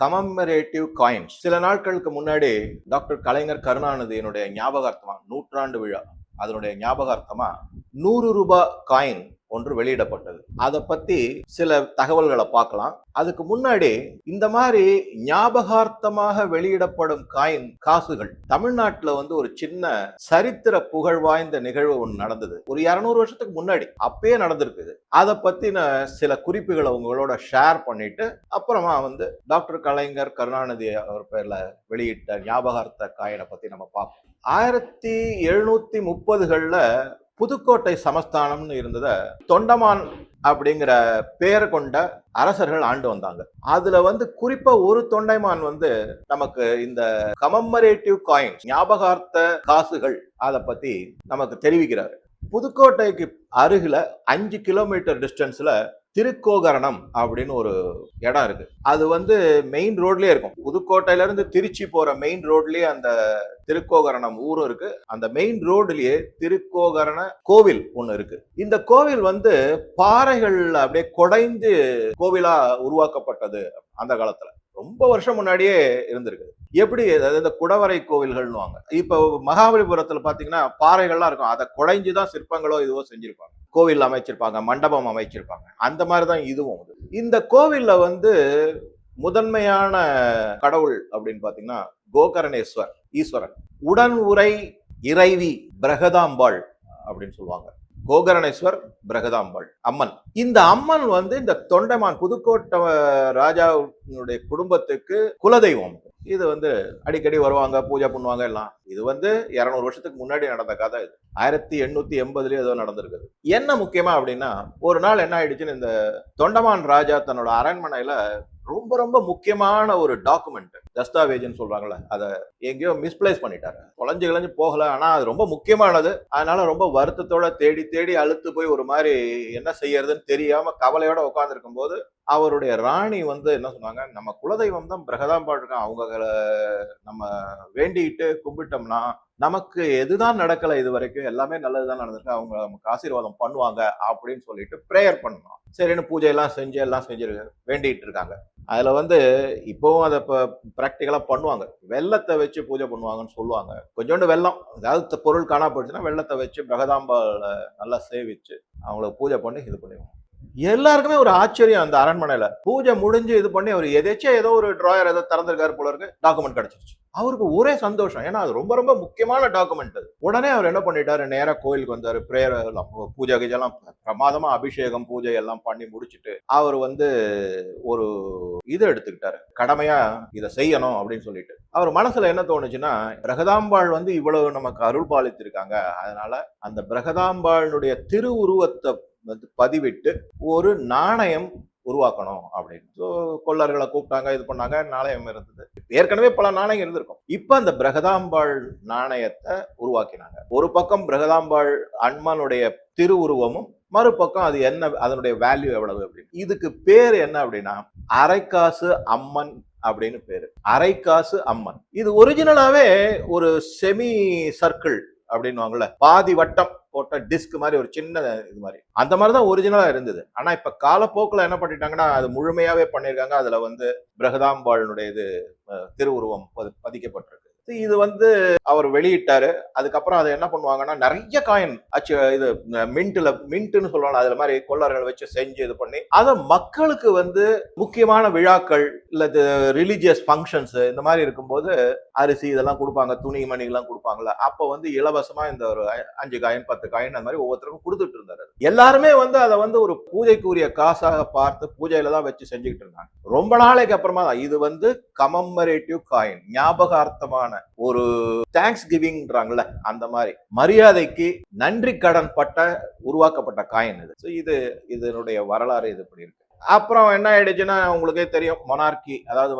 Commemorative coins சில நாட்களுக்கு முன்னாடி டாக்டர் கலைஞர் கருணாநிதியினுடைய ஞாபகார்த்தமா? நூற்றாண்டு விழா. அதனுடைய ஞாபகார்த்தமா? நூறு ரூபாய் காயின் ஒன்று வெளியிடப்பட்டது. அதை பத்தி சில தகவல்களை பார்க்கலாம். அதுக்கு முன்னாடி இந்த மாதிரி ஞாபகார்த்தமாக வெளியிடப்படும் காயின் காசுகள். தமிழ்நாட்டில் வந்து ஒரு சின்ன சரித்திர புகழ் வாய்ந்த நிகழ்வு ஒன்று நடந்தது. ஒரு இரநூறு வருஷத்துக்கு முன்னாடி அப்பயே நடந்திருக்குது. அதை பத்தின சில குறிப்புகளை உங்களோட ஷேர் பண்ணிட்டு அப்புறமா வந்து டாக்டர் கலைஞர் கருணாநிதி அவர் பேர்ல வெளியிட்ட ஞாபகார்த்த காயினை பத்தி நம்ம பார்ப்போம். ஆயிரத்தி எழுநூத்தி முப்பதுகளில் புதுக்கோட்டை சமஸ்தானம்னு இருந்தத தொண்டமான் அப்படிங்கிற பெயர் கொண்ட அரசர்கள் ஆண்டு வந்தாங்க. அதுல வந்து குறிப்பா ஒரு தொண்டைமான் வந்து நமக்கு இந்த கமமரேட்டிவ் காயின்ஸ் ஞாபகார்த்த காசுகள் அதை பத்தி நமக்கு தெரிவிக்கிறாரு. புதுக்கோட்டைக்கு அருகில் அஞ்சு கிலோமீட்டர் டிஸ்டன்ஸில் திருக்கோகரணம் அப்படின்னு ஒரு இடம் இருக்கு. அது வந்து மெயின் ரோட்லயே இருக்கும். புதுக்கோட்டையில இருந்து திருச்சி போற மெயின் ரோட்லயே அந்த திருக்கோகரணம் ஊரும் இருக்கு. அந்த மெயின் ரோடுலயே திருக்கோகரண கோவில் ஒண்ணு இருக்கு. இந்த கோவில் வந்து பாறைகள் அப்படியே குடைந்து கோவிலா உருவாக்கப்பட்டது அந்த காலத்துல. ரொம்ப வருஷம் முன்னாடியே இருந்திருக்கு எப்படி? அதாவது இந்த குடவரை கோவில்கள்னுவாங்க. இப்போ மகாபலிபுரத்தில் பார்த்தீங்கன்னா பாறைகள்லாம் இருக்கும். அதை குடைஞ்சுதான் சிற்பங்களோ இதுவோ செஞ்சுருப்பாங்க. கோவில் அமைச்சிருப்பாங்க மண்டபம் அமைச்சிருப்பாங்க. அந்த மாதிரி தான் இதுவும். இந்த கோவிலில் வந்து முதன்மையான கடவுள் அப்படின்னு பார்த்தீங்கன்னா கோகரணேஸ்வர் ஈஸ்வரன். உடன் உரை இறைவி பிரகதாம்பாள் அப்படின்னு சொல்லுவாங்க. கோகரணேஸ்வர் பிரகதாம்பாள் அம்மன். இந்த அம்மன் வந்து இந்த தொண்டைமான் புதுக்கோட்டை ராஜாவுடைய குடும்பத்துக்கு குலதெய்வம். இது வந்து அடிக்கடி வருவாங்க பூஜை பண்ணுவாங்க எல்லாம். இது வந்து இருநூறு வருஷத்துக்கு முன்னாடி நடந்த கதை இது. ஆயிரத்தி எண்ணூத்தி எண்பதுலயே ஏதோ நடந்திருக்குது. என்ன முக்கியமா அப்படின்னா ஒரு நாள் என்ன ஆயிடுச்சுன்னு இந்த தொண்டமான் ராஜா தன்னோட அரண்மனையில ரொம்ப ரொம்ப முக்கியமான ஒரு டாக்குமெண்ட் தஸ்தாவேஜ்னு சொல்றாங்களே அதை எங்கேயோ மிஸ்பிளேஸ் பண்ணிட்டாரு தொலைஞ்சு கிளைஞ்சு போகல ஆனா அது ரொம்ப முக்கியமானது. அதனால ரொம்ப வருத்தத்தோட தேடி தேடி அழுத்து போய் ஒரு மாதிரி என்ன செய்யறதுன்னு தெரியாம கவலையோட உட்காந்துருக்கும் போது அவருடைய ராணி வந்து என்ன சொன்னாங்க நம்ம குலதெய்வம் தான் பிரகதாம்பாள் இருக்கான் அவங்க நம்ம வேண்டிட்டு கும்பிட்டோம்னா நமக்கு எதுதான் நடக்கல இது வரைக்கும் எல்லாமே நல்லதுதான் நடந்திருக்கு. அவங்க நமக்கு ஆசீர்வாதம் பண்ணுவாங்க அப்படின்னு சொல்லிட்டு ப்ரேயர் பண்ணணும். சரின்னு பூஜை எல்லாம் செஞ்சு எல்லாம் செஞ்சு வேண்டிகிட்டு இருக்காங்க. அதில் வந்து இப்போவும் அதை இப்போ ப்ராக்டிக்கலாக பண்ணுவாங்க. வெள்ளத்தை வச்சு பூஜை பண்ணுவாங்கன்னு சொல்லுவாங்க. கொஞ்சோண்டு வெள்ளம் ஏதாவது பொருள் காணா போயிடுச்சுன்னா வெள்ளத்தை வச்சு பிரகதாம்பாவில் நல்லா சேவிச்சு அவங்களுக்கு பூஜை பண்ணி இது பண்ணிடுவாங்க எல்லாருக்குமே ஒரு ஆச்சரியம் அந்த அரண்மனையில. பூஜை முடிஞ்சு இது பண்ணி அவர் எதேச்சும் ஏதோ ஒரு டிராயர் ஏதோ திறந்திருக்காரு போல இருக்கு டாக்குமெண்ட் கிடைச்சிருச்சு. அவருக்கு ஒரே சந்தோஷம். ஏன்னா அது ரொம்ப ரொம்ப முக்கியமான டாக்குமெண்ட் அது. உடனே அவர் என்ன பண்ணிட்டாரு? நேராக கோயிலுக்கு வந்தாரு. பிரேயர் எல்லாம் பூஜை கீஜெல்லாம் பிரமாதமா அபிஷேகம் பூஜை எல்லாம் பண்ணி முடிச்சுட்டு அவர் வந்து ஒரு இது எடுத்துக்கிட்டாரு. கடமையா இதை செய்யணும் அப்படின்னு சொல்லிட்டு. அவர் மனசுல என்ன தோணுச்சுன்னா பிரகதாம்பாள் வந்து இவ்வளவு நமக்கு அருள் பாலித்திருக்காங்க அதனால அந்த பிரகதாம்பாளுடைய திருவுருவத்தை பதிவிட்டு ஒரு நாணயம் உருவாக்கணும் அப்படின்னு. ஸோ கொள்ளர்களை கூப்பிட்டாங்க இது பண்ணாங்க நாணயம் இருந்தது. ஏற்கனவே பல நாணயம் இருந்திருக்கும். இப்போ அந்த பிரகதாம்பாள் நாணயத்தை உருவாக்கினாங்க. ஒரு பக்கம் பிரகதாம்பாள் அன்மனுடைய திருவுருவமும் மறுபக்கம் அது என்ன அதனுடைய வேல்யூ எவ்வளவு அப்படின்னு. இதுக்கு பேர் என்ன அப்படின்னா அரைக்காசு அம்மன் அப்படின்னு பேரு. அரைக்காசு அம்மன். இது ஒரிஜினலாவே ஒரு செமி சர்க்கிள் அப்படின்னுவாங்கல்ல. பாதி வட்டம் போட்ட டிஸ்க் மாதிரி ஒரு சின்ன இது மாதிரி. அந்த மாதிரி தான் ஒரிஜினலா இருந்தது. ஆனா இப்ப காலப்போக்கில் என்ன பண்ணிட்டாங்கன்னா அது முழுமையாவே பண்ணியிருக்காங்க. அதுல வந்து பிரகதாம்பாளனுடைய இது திருவுருவம் பதிக்கப்பட்டிருக்கு. இது வந்து அவர் வெளியிட்டாரு. அதுக்கப்புறம் அதை என்ன பண்ணுவாங்கன்னா நிறைய காயின் அச்சு இது மின்ட்ல மின்ட்னு சொல்லுவாங்க அதுல மாதிரி கொள்ளர்கள் வச்சு செஞ்சு இது பண்ணி அதை மக்களுக்கு வந்து முக்கியமான விழாக்கள் இல்ல ரிலீஜியஸ் ஃபங்க்ஷன்ஸ் இந்த மாதிரி இருக்கும்போது அரிசி இதெல்லாம் கொடுப்பாங்க துணி மணிகள்லாம் கொடுப்பாங்கல்ல அப்போ வந்து இலவசமா இந்த ஒரு அஞ்சு காயின் பத்து காயின் அந்த மாதிரி ஒவ்வொருத்தருக்கும் கொடுத்துட்டு இருந்தாரு. எல்லாருமே வந்து அதை வந்து ஒரு பூஜைக்குரிய காசாக பார்த்து பூஜையில தான் வச்சு செஞ்சுக்கிட்டு இருந்தாங்க. ரொம்ப நாளைக்கு அப்புறமா தான் இது வந்து கமம்மரேட்டிவ் காயின் ஞாபகார்த்தமான ஒரு தேங்க்ஸ் கிவிங்ன்றாங்கல்ல அந்த மாதிரி. மரியாதைக்கு நன்றி கடன் பட்ட உருவாக்கப்பட்ட காயின் இது. ஸோ இது இதனுடைய வரலாறு இது இப்படி இருக்கு. அப்புறம் என்ன ஆயிடுச்சுன்னா உங்களுக்கே தெரியும் மொனார்கி அதாவது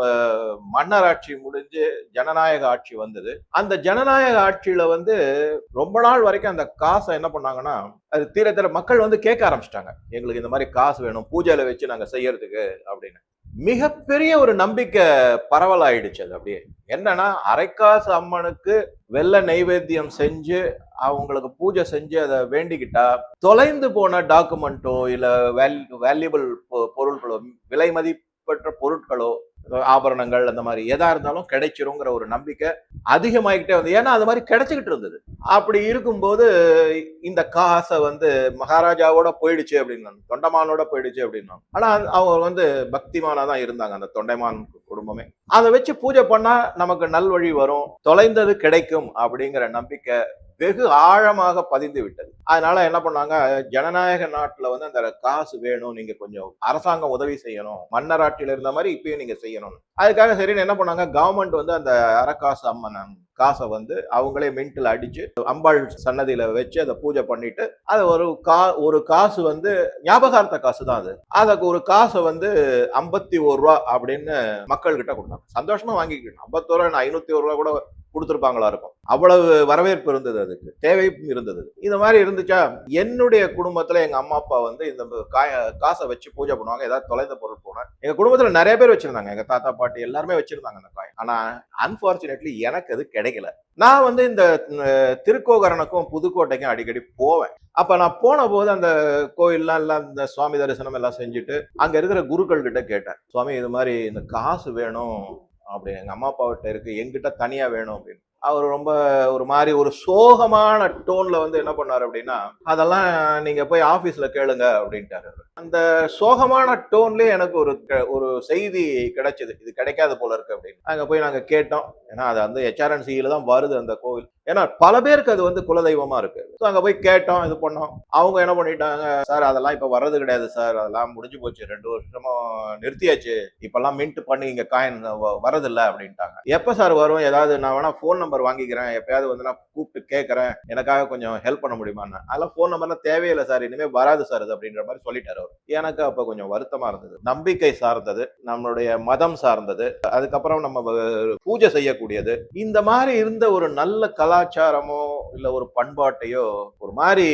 மன்னர் ஆட்சி முடிஞ்சு ஜனநாயக ஆட்சி வந்தது. அந்த ஜனநாயக ஆட்சியில வந்து ரொம்ப நாள் வரைக்கும் அந்த காசை என்ன பண்ணாங்கன்னா அது தீர தீர மக்கள் வந்து கேட்க ஆரம்பிச்சிட்டாங்க. எங்களுக்கு இந்த மாதிரி காசு வேணும் பூஜையில வச்சு நாங்க செய்யறதுக்கு அப்படின்னு. மிகப்பெரிய ஒரு நம்பிக்கை பரவலாயிடுச்சு அது அப்படியே. என்னன்னா அரைக்காசு அம்மனுக்கு வெள்ள நைவேத்தியம் செஞ்சு அவங்களுக்கு பூஜை செஞ்சு அதை வேண்டிக்கிட்டா தொலைந்து போன டாக்குமெண்ட்டோ இல்லை வேல் வேல்யூபிள் பொருட்களோ விலை மதிப்பற்ற பொருட்களோ ஆபரணங்கள் அந்த மாதிரி எதா இருந்தாலும் கிடைச்சிருங்கிற ஒரு நம்பிக்கை அதிகமாகிக்கிட்டே வந்து ஏன்னா அது மாதிரி கிடைச்சிக்கிட்டு இருந்தது. அப்படி இருக்கும்போது இந்த காசை வந்து மகாராஜாவோட போயிடுச்சு அப்படின்னாங்க. தொண்டமானோட போயிடுச்சு அப்படின்னா ஆனா அவங்க வந்து பக்திமானா தான் இருந்தாங்க அந்த தொண்டைமான் குடும்பமே. அதை வச்சு பூஜை பண்ணா நமக்கு நல்வழி வரும். தொலைந்தது கிடைக்கும் அப்படிங்கிற நம்பிக்கை வெகு ஆழமாக பதிந்து விட்டது. அதனால என்ன பண்ணாங்க? ஜனநாயக நாட்டுல வந்து அந்த காசு வேணும் நீங்க கொஞ்சம் அரசாங்கம் உதவி செய்யணும் மன்னராட்சியில இருந்த மாதிரி இப்பயும் நீங்க செய்யணும். அதுக்காக சரின்னு என்ன பண்ணாங்க? கவர்மெண்ட் வந்து அந்த அரக்காசு அம்மன் காசை வந்து அவங்களே மின்ட்டில் அடிச்சு அம்பாள் சன்னதியில வச்சு அதை பூஜை பண்ணிட்டு அது ஒரு கா ஒரு காசு வந்து ஞாபகார்த்த காசு தான் அது. அதுக்கு ஒரு காசை வந்து ஐம்பத்தி ஒரு ரூபா அப்படின்னு மக்கள்கிட்ட கொடுத்தாங்க. சந்தோஷமா வாங்கிக்கணும் ஐம்பத்தோரு ரூபா ஐநூத்தி ஒரு ரூபா கூட கொடுத்துருப்பாங்களா இருக்கும். அவ்வளவு வரவேற்பு இருந்தது அதுக்கு. தேவையும் இருந்தது. இந்த மாதிரி இருந்துச்சா? என்னுடைய குடும்பத்துல எங்க அம்மா அப்பா வந்து இந்த காய காசை வச்சு பூஜை பண்ணுவாங்க. ஏதாவது தொலைந்த பொருள் போனேன் எங்க குடும்பத்துல நிறைய பேர் வச்சிருந்தாங்க. எங்க தாத்தா பாட்டி எல்லாருமே வச்சிருந்தாங்க அந்த காய். ஆனா அன்பார்ச்சுனேட்லி எனக்கு அது கிடைக்கல. நான் வந்து இந்த திருக்கோகரனுக்கும் புதுக்கோட்டைக்கும் அடிக்கடி போவேன். அப்ப நான் போன போது அந்த கோயில்லாம் எல்லாம் இந்த சுவாமி தரிசனம் எல்லாம் செஞ்சுட்டு அங்க இருக்கிற குருக்கள் கிட்ட கேட்டேன். சுவாமி இது மாதிரி இந்த காசு வேணும். அப்படி எங்கள் அம்மா அப்பாவிட்ட இருக்கு எங்கிட்ட தனியாக வேணும் அப்படின்னு. அவர் ரொம்ப ஒரு மாதிரி ஒரு சோகமான டோன்ல வந்து என்ன பண்ணார் அப்படின்னா அதெல்லாம் நீங்க போய் ஆபீஸ்ல கேளுங்க அப்படின்ட்டாரு அந்த சோகமான டோன்லயே எனக்கு ஒரு ஒரு செய்தி கிடைச்சது. இது கிடைக்காத போல இருக்கு அப்படின்னு. அங்க போய் நாங்க கேட்டோம். ஏன்னா அது வந்து ஹெச்ஆர்என்சியில தான் வருது அந்த கோவில். ஏன்னா பல பேருக்கு அது வந்து குலதெய்வமா இருக்கு. அங்க போய் கேட்டோம் இது பண்ணோம். அவங்க என்ன பண்ணிட்டாங்க சார் அதெல்லாம் இப்ப வர்றது கிடையாது சார். அதெல்லாம் முடிஞ்சு போச்சு. ரெண்டு வருஷமா நிறுத்தியாச்சு. இப்பெல்லாம் மின்ட் பண்ணி இங்க காயின் வரதில்லை அப்படின்ட்டாங்க. எப்ப சார் வரும்? ஏதாவது நான் வேணா ஃபோன் நம்பர் வாங்கிக்கிறேன். எப்பயாவது வந்து நான் கூப்பிட்டு கேட்கறேன் எனக்காக கொஞ்சம் ஹெல்ப் பண்ண முடியுமான்னு. அதெல்லாம் ஃபோன் நம்பர்லாம் தேவையில்லை சார். இனிமே வராது சார் அது அப்படின்ற மாதிரி சொல்லிட்டாரு அவர். எனக்கு அப்ப கொஞ்சம் வருத்தமா இருந்தது. நம்பிக்கை சார்ந்தது. நம்மளுடைய மதம் சார்ந்தது. அதுக்கப்புறம் நம்ம பூஜை செய்யக்கூடியது. இந்த மாதிரி இருந்த ஒரு நல்ல கலாச்சாரமோ இல்ல ஒரு பண்பாட்டையோ ஒரு மாதிரி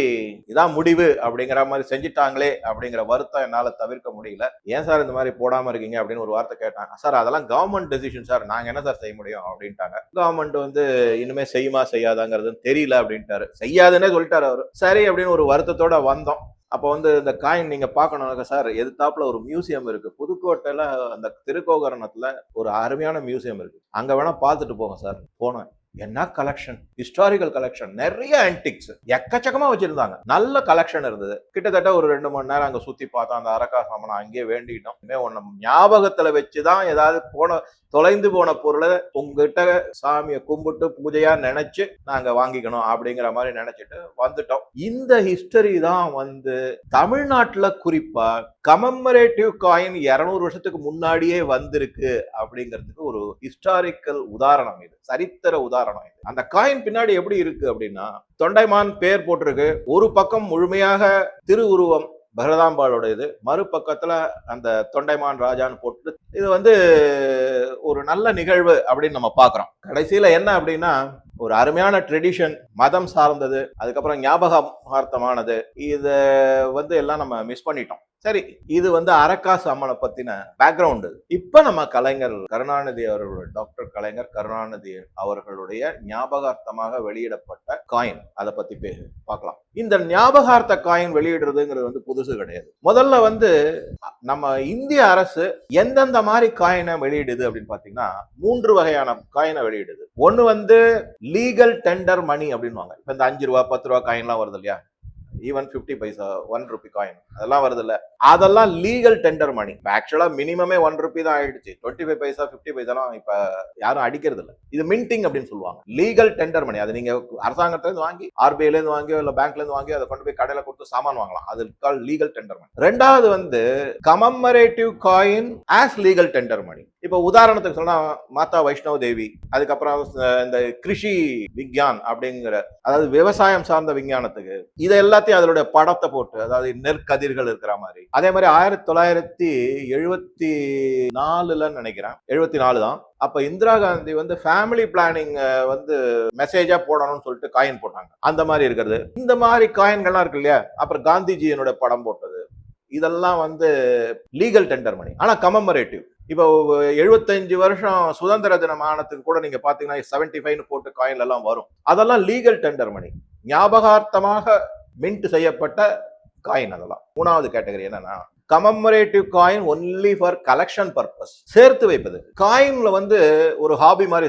இதான் முடிவு அப்படிங்கிற மாதிரி செஞ்சுட்டாங்களே அப்படிங்கிற வருத்தம் என்னால் தவிர்க்க முடியல. ஏன் சார் இந்த மாதிரி போடாமல் இருக்கீங்க அப்படின்னு ஒரு வார்த்தை கேட்டாங்க. சார் அதெல்லாம் கவர்மெண்ட் டெசிஷன் சார். நாங்கள் என்ன சார் செய்ய முடியும்? அப்படின்ட்டாங்க. கவர்மெண்ட் வந்து இனிமே செய்யுமா செய்யாதாங்கிறது தெரியல அப்படின்ட்டாரு. செய்யாதுன்னே சொல்லிட்டாரு அவர். சரி அப்படின்னு ஒரு வருத்தத்தோட வந்தோம். அப்போ வந்து இந்த காயின் நீங்க பார்க்கணும். சார் எதிர்த்தாப்புல ஒரு மியூசியம் இருக்கு. புதுக்கோட்டையில அந்த திருக்கோகரணத்துல ஒரு அருமையான மியூசியம் இருக்கு. அங்க வேணா பார்த்துட்டு போங்க சார். போனேன். என்ன கலெக்ஷன் ஹிஸ்டாரிக்கல் கலெக்ஷன் நிறைய ஆன்டிக்ஸ் எக்கச்சக்கமா வச்சிருந்தாங்க. நல்ல கலெக்ஷன் இருந்தது. கிட்டத்தட்ட ஒரு ரெண்டு மணி நேரம் அங்க சுத்தி பார்த்தோம். அந்த அரக்கா சாமனை அங்கேயே வேண்டிக்கிட்டோம் இனிமே உன்னை ஞாபகத்துல வச்சுதான் ஏதாவது போன தொலைந்து போன பொருளை உங்ககிட்ட சாமியை கும்பிட்டு பூஜையா நினைச்சு நாங்க வாங்கிக்கணும் அப்படிங்கிற மாதிரி நினைச்சிட்டு வந்துட்டோம். இந்த ஹிஸ்டரி தான் வந்து தமிழ்நாட்டுல குறிப்பா கமம்மரேட்டிவ் காயின் இரநூறு வருஷத்துக்கு முன்னாடியே வந்திருக்கு அப்படிங்கிறதுக்கு ஒரு ஹிஸ்டாரிக்கல் உதாரணம் இது சரித்திர உதாரணம் இது. அந்த காயின் பின்னாடி எப்படி இருக்கு அப்படின்னா தொண்டைமான் பேர் போட்டிருக்கு. ஒரு பக்கம் முழுமையாக திருவுருவம் பரதாம்பாளோட இது மறுபக்கத்துல அந்த தொண்டைமான் ராஜான்னு போட்டு இது வந்து ஒரு நல்ல நிகழ்வு அப்படின்னு நம்ம பார்க்குறோம். கடைசியில என்ன அப்படின்னா ஒரு அருமையான ட்ரெடிஷன் மதம் சார்ந்தது அதுக்கப்புறம் ஞாபகார்த்தமானது இதை வந்து எல்லாம் நம்ம மிஸ் பண்ணிட்டோம். சரி இது வந்து அரக்காசு அம்மனை பத்தின பேக்ரவுண்டு இப்ப நம்ம கலைஞர் கருணாநிதி அவர்களுடைய டாக்டர் கலைஞர் கருணாநிதி அவர்களுடைய ஞாபகார்த்தமாக வெளியிடப்பட்ட காயின் அதை பத்தி பே பார்க்கலாம். இந்த ஞாபகார்த்த காயின் வெளியிடுறதுங்கிறது வந்து புதுசு கிடையாது. முதல்ல வந்து நம்ம இந்திய அரசு எந்தெந்த மாதிரி காயினை வெளியிடுது அப்படின்னு பாத்தீங்கன்னா மூன்று வகையான காயினை வெளியிடுது. ஒன்று வந்து லீகல் டெண்டர் மணி அப்படின்வாங்க இப்போ இந்த அஞ்சு ரூபா பத்து ரூபா காயின்லாம் வருது இல்லையா? Even fifty paisa one rupee coin அதெல்லாம் வருது இல்ல அதெல்லாம் லீகல் டெண்டர் மணி ஆக்சுவலா மினிமமே ஒன் ருபி தான் ஆயிடுச்சு. டுவெண்ட்டி ஃபைவ் பைசா பிப்டி பைசாலாம் இப்ப யாரும் அடிக்கிறது இல்ல இது மின்டிங் அப்படின்னு சொல்லுவாங்க. லீகல் டெண்டர் மணி அது நீங்க அரசாங்கத்துல இருந்து வாங்கி ஆர்பிஐல இருந்து வாங்கியோ இல்ல பேங்க்ல இருந்து வாங்கியோ அதை கொண்டு போய் கடையில கொடுத்து சாமான் வாங்கலாம். அது கால் லீகல் டெண்டர் மணி ரெண்டாவது வந்து commemorative coin as legal tender money இப்ப உதாரணத்துக்கு சொன்னா மாதா வைஷ்ணவ தேவி அதுக்கப்புறம் இந்த கிருஷி விக்யான் அப்படிங்கிற அதாவது விவசாயம் சார்ந்த விஞ்ஞானத்துக்கு இதை எல்லாத்தையும் அதனுடைய படத்தை போட்டு அதாவது நெற்கதிர்கள் இருக்கிற மாதிரி. அதே மாதிரி ஆயிரத்தி தொள்ளாயிரத்தி எழுபத்தி நாலுல நினைக்கிறேன். எழுபத்தி நாலு தான். அப்ப இந்திரா காந்தி வந்து ஃபேமிலி பிளானிங் வந்து மெசேஜா போடணும்னு சொல்லிட்டு காயின் போட்டாங்க. அந்த மாதிரி இருக்கிறது. இந்த மாதிரி காயின்கள்லாம் இருக்கு இல்லையா? அப்புறம் காந்திஜியினுடைய படம் போட்டது. இதெல்லாம் வந்து லீகல் டெண்டர் மணி ஆனா கமமரேட்டிவ் இப்போ எழுபத்தஞ்சு வருஷம் சுதந்திர தினமானத்துக்கு கூட நீங்க பாத்தீங்கன்னா செவன்டி ஃபைவ்னு போட்டு காயின் எல்லாம் வரும். அதெல்லாம் லீகல் டெண்டர் மணி ஞாபகார்த்தமாக மின்ட் செய்யப்பட்ட காயின் அதெல்லாம். மூணாவது கேட்டகரி என்னன்னா commemorative coin only for collection purpose சேர்த்து வைப்பது. காயின்ல வந்து ஒரு ஹாபி மாதிரி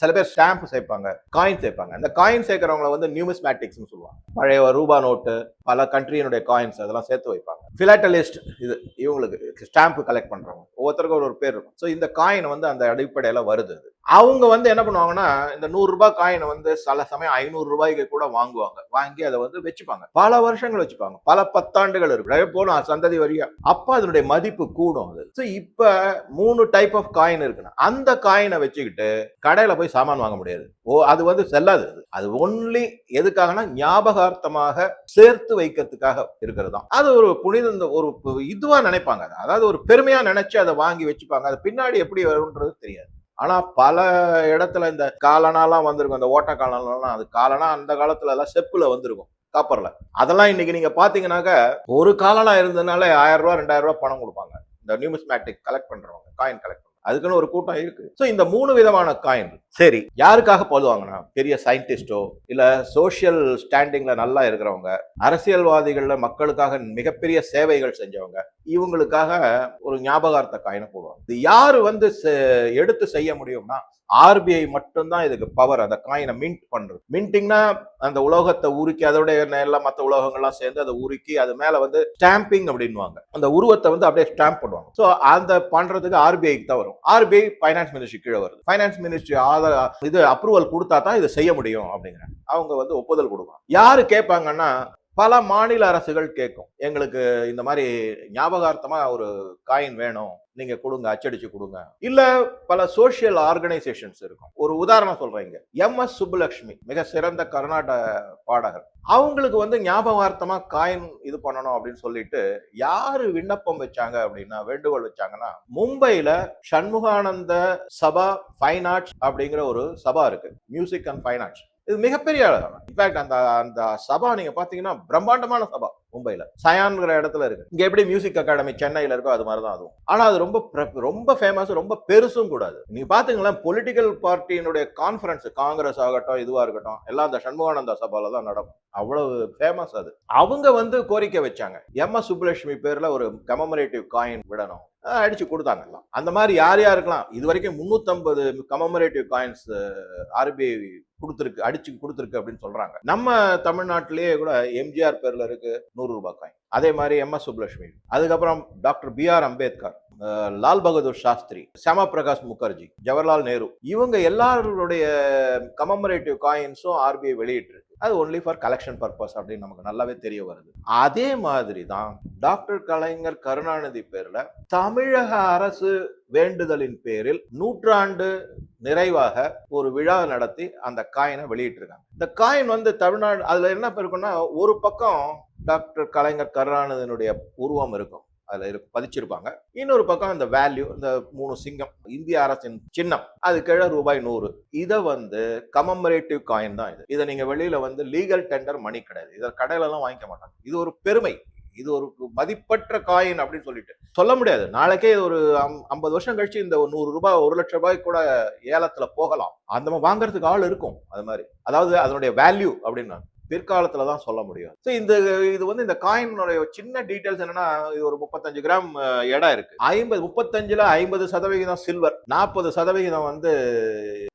சில பேர் ஸ்டாம்ப் சேர்ப்பாங்க காயின் சேர்ப்பாங்க. அந்த காயின் சேர்க்கறவங்கள வந்து நியூமிஸ்மேட்டிக்ஸ் சொல்லுவாங்க. பழைய ரூபா நோட்டு பல கண்ட்ரியினுடைய காயின்ஸ் அதெல்லாம் சேர்த்து வைப்பாங்க. பிலாட்டலிஸ்ட் இது இவங்களுக்கு ஸ்டாம்ப் கலெக்ட் பண்றவங்க. ஒவ்வொருத்தருக்கும் ஒரு ஒரு பேர் இருக்கும். ஸோ இந்த காயின் வந்து அந்த அடிப்படையில் வருது அது. அவங்க வந்து என்ன பண்ணுவாங்கன்னா இந்த நூறுரூபா காயினை வந்து சில சமயம் ஐநூறு ரூபாய்க்கு கூட வாங்குவாங்க. வாங்கி அதை வந்து வச்சுப்பாங்க. பல வருஷங்கள் வச்சுப்பாங்க. பல பத்தாண்டுகள் இருக்கு. அப்படியே போகணும் சந்ததி வரியா? அப்ப அதனுடைய மதிப்பு கூடும் அது. ஸோ இப்போ மூணு டைப் ஆஃப் காயின் இருக்குன்னா அந்த காயினை வச்சுக்கிட்டு கடையில் போய் சாமான் வாங்க முடியாது. ஓ அது வந்து செல்லாது அது. அது ஒன்லி எதுக்காகனா ஞாபகார்த்தமாக சேர்த்து வைக்கிறதுக்காக இருக்கிறது தான் அது ஒரு புனித ஒரு இதுவாக நினைப்பாங்க. அதாவது ஒரு பெருமையாக நினைச்சு அதை வாங்கி வச்சுப்பாங்க. அது பின்னாடி எப்படி வரும்ன்றது தெரியாது. ஆனா பல இடத்துல இந்த காலனாலாம் வந்திருக்கும். இந்த ஓட்ட காலனாலாம் அது காலனா அந்த காலத்துல எல்லாம் செப்புல வந்திருக்கும் காப்பர்ல. அதெல்லாம் இன்னைக்கு நீங்க பாத்தீங்கன்னாக்க ஒரு காலனா இருந்ததுனால ஆயிரம் ரூபாய் ரெண்டாயிரம் ரூபாய் பணம் கொடுப்பாங்க. இந்த நியூமிஸ்மேட்டிக் கலெக்ட் பண்றவங்க காயின் கலெக்ட் பண்றவங்க. அதுக்குன்னு ஒரு கூட்டம் இருக்கு. ஸோ இந்த மூணு விதமான காயின் சரி. யாருக்காக போதுவாங்கன்னா பெரிய சயின்டிஸ்டோ இல்ல சோஷியல் ஸ்டாண்டிங்ல நல்லா இருக்கிறவங்க அரசியல்வாதிகள்ல மக்களுக்காக மிகப்பெரிய சேவைகள் செஞ்சவங்க இவங்களுக்காக ஒரு ஞாபகார்த்த காயினை போடுவாங்க. இது யாரு வந்து எடுத்து செய்ய முடியும்னா ஆர்பிஐ மட்டும்தான் இதுக்கு பவர் அந்த காயினை மின்ட் பண்றது. மின்டிங்னா அந்த உலோகத்தை உருக்கி அதோட எல்லாம் மற்ற உலோகங்கள்லாம் சேர்ந்து அதை உருக்கி அது மேல வந்து ஸ்டாம்பிங் அப்படின்வாங்க அந்த உருவத்தை வந்து அப்படியே ஸ்டாம்ப் பண்ணுவாங்க. ஸோ அந்த பண்றதுக்கு ஆர்பிஐக்கு தான் வரும். ஆர்பிஐ ஃபைனான்ஸ் மினிஸ்ட்ரி கீழே வருது. ஃபைனான்ஸ் மினிஸ்ட்ரி ஆதார இது அப்ரூவல் கொடுத்தா தான் இதை செய்ய முடியும் அப்படிங்கிற அவங்க வந்து ஒப்புதல் கொடுப்பாங்க யாரு கேட்பாங்கன்னா பல மாநில அரசுகள் கேட்கும். எங்களுக்கு இந்த மாதிரி ஞாபகார்த்தமாக ஒரு காயின் வேணும். நீங்க கொடுங்க அச்சடிச்சு கொடுங்க. இல்ல பல சோஷியல் ஆர்கனைசேஷன்ஸ் இருக்கும். ஒரு உதாரணம் சொல்றீங்க. எம் எஸ் சுப்புலட்சுமி மிக சிறந்த கர்நாடக பாடகர். அவங்களுக்கு வந்து ஞாபகார்த்தமா காயின் இது பண்ணணும் அப்படின்னு சொல்லிட்டு யாரு விண்ணப்பம் வச்சாங்க அப்படின்னா வேண்டுகோள் வச்சாங்கன்னா மும்பையில சண்முகானந்த சபா ஃபைன் ஆர்ட்ஸ் அப்படிங்கிற ஒரு சபா இருக்கு. மியூசிக் அண்ட் ஃபைன் ஆர்ட்ஸ் இது மிகப்பெரிய இன்ஃபேக்ட் அந்த அந்த சபா நீங்க பாத்தீங்கன்னா பிரம்மாண்டமான சபா. மும்பையில் சயான்ங்கிற இடத்துல இருக்கு. இங்கே எப்படி மியூசிக் அகாடமி சென்னையில் இருக்கோ அது மாதிரி தான் அதுவும். ஆனால் அது ரொம்ப ரொம்ப ஃபேமஸ் ரொம்ப பெருசும் கூடாது நீங்கள் பார்த்துங்களேன் பொலிட்டிக்கல் பார்ட்டியினுடைய கான்ஃபரன்ஸ் காங்கிரஸ் ஆகட்டும் இதுவாக இருக்கட்டும் எல்லாம் அந்த சண்முகானந்தா சபாவில் தான் நடக்கும். அவ்வளவு ஃபேமஸ் அது. அவங்க வந்து கோரிக்கை வச்சாங்க. எம் எஸ் சுப்புலட்சுமி பேரில் ஒரு கமமரேட்டிவ் காயின் விடணும். அடிச்சு கொடுத்தாங்க எல்லாம். அந்த மாதிரி யார் யாருக்கெல்லாம்? இது வரைக்கும் முந்நூற்றம்பது கமமரேட்டிவ் காயின்ஸ் ஆர்பிஐ கொடுத்துருக்கு அடிச்சு கொடுத்துருக்கு அப்படின்னு சொல்றாங்க. நம்ம தமிழ்நாட்டிலேயே கூட எம்ஜிஆர் பேர்ல இருக்கு நூறு ரூபாய் காயின் அதே மாதிரி எம் எஸ் சுப்லட்சுமி. அதுக்கப்புறம் doctor B R Ambedkar Lal Bahadur Shastri Shyama Prakash Mukherjee Jawaharlal Nehru. இவங்க எல்லாருடைய கமமரேட்டிவ் காயின்ஸும் ஆர்பிஐ வெளியிட்டிருக்கு. அது ஒன்லி ஃபார் கலெக்ஷன் பர்பஸ் அப்படின்னு நமக்கு நல்லாவே தெரிய வருது. அதே மாதிரி தான் டாக்டர் கலைஞர் கருணாநிதி பேரில் தமிழக அரசு வேண்டுதலின் பேரில் நூற்றாண்டு நிறைவாக ஒரு விழா நடத்தி அந்த காயினை வெளியிட்டிருக்காங்க. இந்த காயின் வந்து தமிழ்நாடு அதில் என்ன இருக்குன்னா ஒரு பக்கம் டாக்டர் கலைஞர் கருணாநிதியினுடைய உருவம் இருக்கும். அதில் இருக்கு பதிச்சிருப்பாங்க. இன்னொரு பக்கம் இந்த வேல்யூ இந்த மூணு சிங்கம் இந்திய அரசின் சின்னம் அது கீழே ரூபாய் நூறு. இதை வந்து கமமரேட்டிவ் காயின் தான் இது. இதை நீங்கள் வெளியில் வந்து லீகல் டெண்டர் மணி கிடையாது. இதை கடையிலலாம் வாங்கிக்க மாட்டாங்க. இது ஒரு பெருமை. இது ஒரு மதிப்பற்ற காயின் அப்படின்னு சொல்லிட்டு. சொல்ல முடியாது. நாளைக்கே ஒரு ஐம்பது வருஷம் கழிச்சு இந்த ஒரு நூறு ரூபாய் ஒரு லட்ச ரூபாய் கூட ஏலத்துல போகலாம். அந்த வாங்குறதுக்கு ஆள் இருக்கும். அது மாதிரி. அதாவது அதனுடைய வேல்யூ அப்படின்னா பிற்காலத்தில் தான் சொல்ல முடியும். ஸோ இந்த இது வந்து இந்த காயினுடைய சின்ன டீட்டெயில்ஸ் என்னன்னா இது ஒரு முப்பத்தஞ்சு கிராம் எடை இருக்கு. ஐம்பது முப்பத்தஞ்சுல ஐம்பது சதவிகிதம் சில்வர் நாற்பது சதவிகிதம் வந்து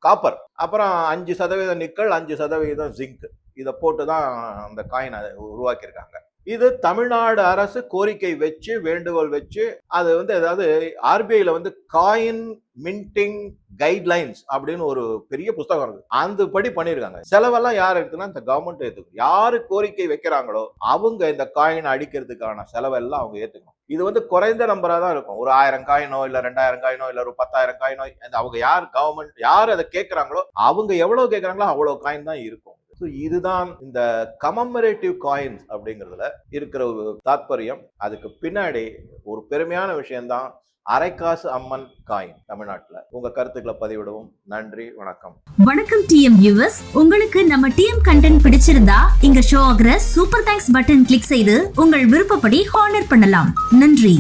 காப்பர் அப்புறம் அஞ்சு சதவீதம் நிக்கல் அஞ்சு சதவிகிதம் ஜிங்க் இதை போட்டு தான் அந்த காயினை உருவாக்கியிருக்காங்க. இது தமிழ்நாடு அரசு கோரிக்கை வச்சு வேண்டுகோள் வச்சு அது வந்து அதாவது ஆர்பிஐல வந்து காயின் மின்டிங் கைட்லைன்ஸ் அப்படின்னு ஒரு பெரிய புஸ்தகம் இருக்கு. அந்த படி பண்ணிருக்காங்க செலவெல்லாம் யார் எடுத்துனா இந்த கவர்மெண்ட் ஏத்துக்கும் யாரு கோரிக்கை வைக்கிறாங்களோ அவங்க இந்த காயின் அடிக்கிறதுக்கான செலவெல்லாம் அவங்க ஏத்துக்கணும். இது வந்து குறைந்த நம்பரா தான் இருக்கும். ஒரு ஆயிரம் காயினோ இல்ல ரெண்டாயிரம் காயினோ இல்ல ஒரு பத்தாயிரம் காயினோ இந்த அவங்க யார் கவர்மெண்ட் யார் அதை கேட்கறாங்களோ அவங்க எவ்வளவு கேட்கறாங்களோ அவ்வளவு காயின் தான் இருக்கும். ஸோ இதுதான் இந்த கமமரேட்டிவ் காயின்ஸ் அப்படிங்கிறதுல இருக்கிற ஒரு தாத்பரியம். அதுக்கு பின்னாடி ஒரு பெருமையான விஷயம்தான் அரைக்காசு அம்மன் காயின் தமிழ்நாட்டில். உங்க கருத்துக்களை பதிவிடவும். நன்றி வணக்கம். வணக்கம் டிஎம் வியூவர்ஸ் உங்களுக்கு நம்ம டிஎம் கண்டென்ட் பிடிச்சிருந்தா இங்க ஷோ ஆகிற சூப்பர் தேங்க்ஸ் பட்டன் கிளிக் செய்து உங்கள் விருப்பப்படி ஹானர் பண்ணலாம். நன்றி.